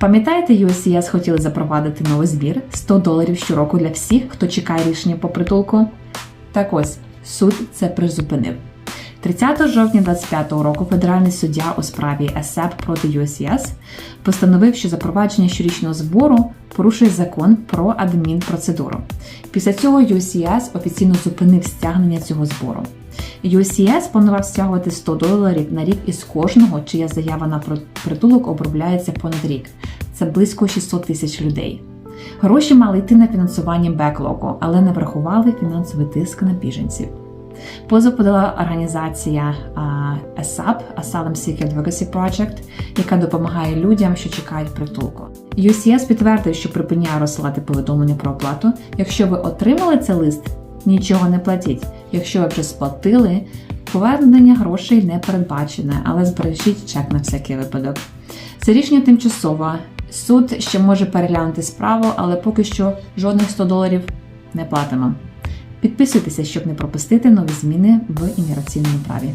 Пам'ятаєте, USCIS хотіли запровадити новий збір 100 доларів щороку для всіх, хто чекає рішення по притулку? Так ось суд це призупинив. 30 жовтня 2025 року федеральний суддя у справі ЕСЕП проти USCIS постановив, що запровадження щорічного збору порушує закон про адмінпроцедуру. Після цього USCIS офіційно зупинив стягнення цього збору. USCIS планував стягувати 100 доларів на рік із кожного, чия заява на притулок обробляється понад рік. Це близько 600 тисяч людей. Гроші мали йти на фінансування беклогу, але не врахували фінансовий тиск на біженців. Позов подала організація ASAP, Asylum Seeker Advocacy Project, яка допомагає людям, що чекають притулку. UCS підтвердив, що припиняє розсилати повідомлення про оплату. Якщо ви отримали цей лист, нічого не платіть. Якщо ви вже сплатили, повернення грошей не передбачене, але збережіть чек на всякий випадок. Це рішення тимчасове. Суд ще може переглянути справу, але поки що жодних 100 доларів не платимо. Підписуйтеся, щоб не пропустити нові зміни в імміграційному праві.